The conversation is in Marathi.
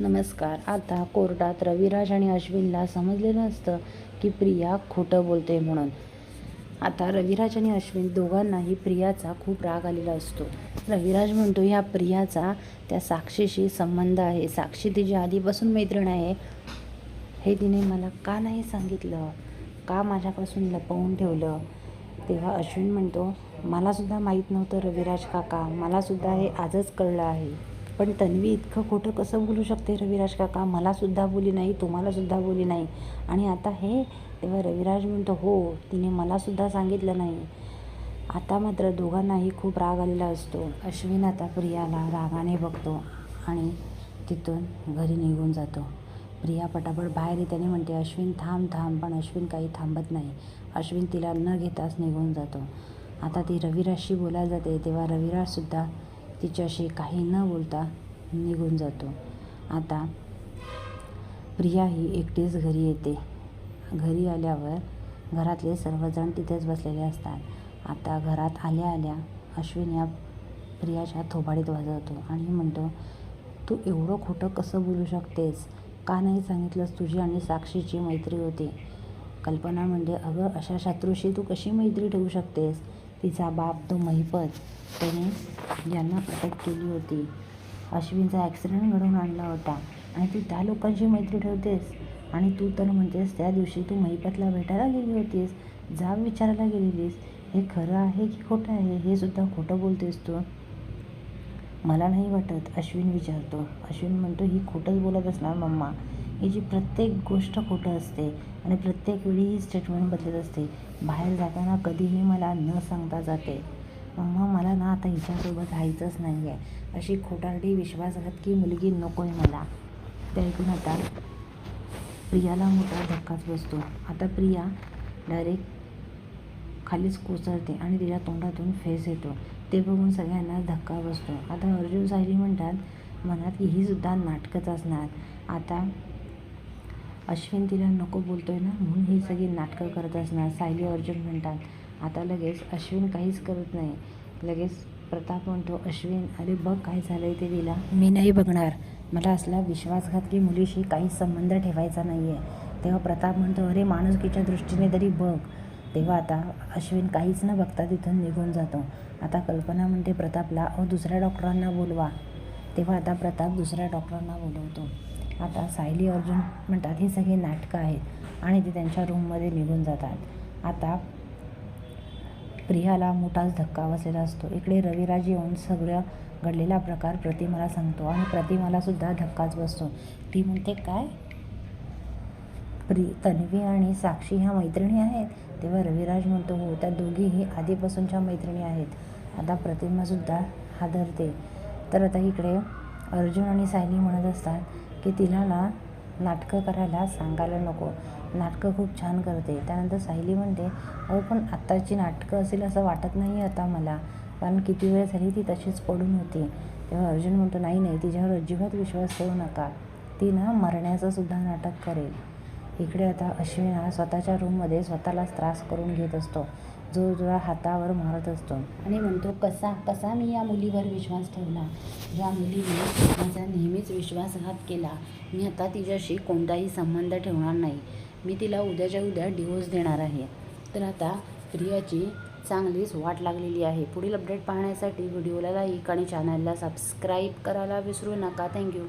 नमस्कार. आता कोर्टात रविराज आणि अश्विनला समजलेलं असतं की प्रिया खोटं बोलते म्हणून. आता रविराज आणि अश्विन दोघांनाही प्रियाचा खूप राग आलेला असतो. रविराज म्हणतो ह्या प्रियाचा त्या साक्षीशी संबंध आहे. साक्षी तिची आधीपासून मैत्रीण आहे. हे तिने मला का नाही सांगितलं? का माझ्यापासून लपवून ठेवलं? तेव्हा अश्विन म्हणतो मलासुद्धा माहीत नव्हतं रविराज काका. मलासुद्धा हे आजच कळलं आहे. पण तन्वी इतकं खोटं कसं बोलू शकते? रविराज काका मलासुद्धा बोली नाही तुम्हालासुद्धा बोली नाही. आणि आता हे तेव्हा रविराज म्हणतो हो तिने मलासुद्धा सांगितलं नाही. आता मात्र दोघांनाही खूप राग आलेला असतो. अश्विन आता प्रियाला रागाने बघतो आणि तिथून घरी निघून जातो. प्रिया पटापट बाहेर येताना म्हणते अश्विन थांब थांब पण अश्विन काही थांबत नाही. अश्विन तिला न घेताच निघून जातो. आता ती रविराजशी बोलायला जाते तेव्हा रविराजसुद्धा तिच्याशी काही न बोलता निघून जातो. आता प्रिया ही एकटीच घरी येते. घरी आल्यावर घरातले सर्वजण तिथेच बसलेले असतात. आता घरात आल्या आल्या अश्विन या प्रियाच्या थोबाडीत वाजवतो आणि म्हणतो तू एवढं खोटं कसं बोलू शकतेस? का नाही सांगितलंस तुझी आणि साक्षीची मैत्री होती? कल्पना म्हणजे अगं अशा शत्रूशी तू कशी मैत्री ठेवू शकतेस? तिचा बाप तो महिपत. त्याने यांना अटक केली होती. अश्विनचा ॲक्सिडेंट घडवून आणला होता. आणि तू त्या लोकांशी मैत्री ठेवतेस. आणि तू तर म्हणतेस त्या दिवशी तू महिपतला भेटायला गेली होतीस. जाब विचारायला गेलेलीस. हे खरं आहे की खोटं आहे? हे सुद्धा खोटं बोलतेस तू. मला नाही वाटत अश्विन विचारतो. अश्विन म्हणतो ही खोटंच बोलत असणार मम्मा. हिची प्रत्येक गोष्ट खोटं असते. आणि प्रत्येक वेळी ही स्टेटमेंट बदलत असते. बाहेर जाताना कधीही मला न सांगता जाते. मम्मा मला ना आता हिच्यासोबत राहायचंच नाही आहे अशी खोटारडी विश्वासघातकी मुलगी नको आहे मला. ते ऐकून आता प्रियाला मोठा धक्काच बसतो. आता प्रिया डायरेक्ट खालीच कोसळते आणि तिच्या तोंडातून फेस येतो. ते बघून सगळ्यांना धक्का बसतो. आता अर्जुन सायली म्हणतात मनात की ही सुद्धा नाटकच असणार. आता अश्विन तिला नको बोलतोय ना म्हणून ही सगळी नाटकं करत असणार सायली अर्जुन म्हणतात. आता लगेच अश्विन काहीच करत नाही. लगेच प्रताप म्हणतो अश्विन अरे बघ काय झालं आहे ते तिला. मी नाही बघणार. मला असला विश्वासघात की मुलीशी काहीच संबंध ठेवायचा नाही आहे तेव्हा प्रताप म्हणतो अरे माणुसकीच्या दृष्टीने तरी बघ. तेव्हा आता अश्विन काहीच न बघता तिथून निघून जातो. आता कल्पना म्हणते प्रतापला अहो दुसऱ्या डॉक्टरांना बोलवा. तेव्हा आता प्रताप दुसऱ्या डॉक्टरांना बोलवतो. आता सायली अर्जुन म्हणतात ही सगळी नाटकं आहेत आणि ते त्यांच्या रूममध्ये निघून जातात. आता प्रियाला मोठाच धक्का बसलेला असतो. इकडे रविराज येऊन सगळं घडलेला प्रकार प्रतिमाला सांगतो आणि प्रतिमालासुद्धा धक्काच बसतो. ती म्हणते काय? प्रि तन्वी आणि साक्षी ह्या मैत्रिणी आहेत? तेव्हा रविराज म्हणतो हो त्या दोघीही आधीपासूनच्या मैत्रिणी आहेत. आता प्रतिमासुद्धा हादरते. तर आता इकडे अर्जुन आणि सायली म्हणत असतात की तिला ना नाटकं करायला सांगायला नको. नाटकं खूप छान करते. त्यानंतर सायली म्हणते अहो पण आत्ताची नाटकं असेल असं वाटत नाही आता मला. कारण किती वेळ झाली ती तशीच पडून होती. तेव्हा अर्जुन म्हणतो नाही नाही तिच्यावर अजिबात विश्वास ठेवू नका. ती ना मरण्याचं सुद्धा नाटक करेल. इकडे आता अश्विन हा स्वतःच्या रूममध्ये स्वतःलाच त्रास करून घेत असतो. जोरजोरा हातावर मारत असतो. आणि म्हणतो कसा कसा मी या मुलीवर विश्वास ठेवला? ज्या मुलीने माझा नेहमीच विश्वासघात केला. मी आता तिच्याशी कोणताही संबंध ठेवणार नाही. मी तिला उद्याच्या उद्या डिवोर्स देणार आहे. तर आता प्रियाची चांगलीच वाट लागलेली आहे. पुढील अपडेट पाहण्यासाठी व्हिडिओला लाईक आणि चॅनलला सबस्क्राईब करायला विसरू नका. थँक्यू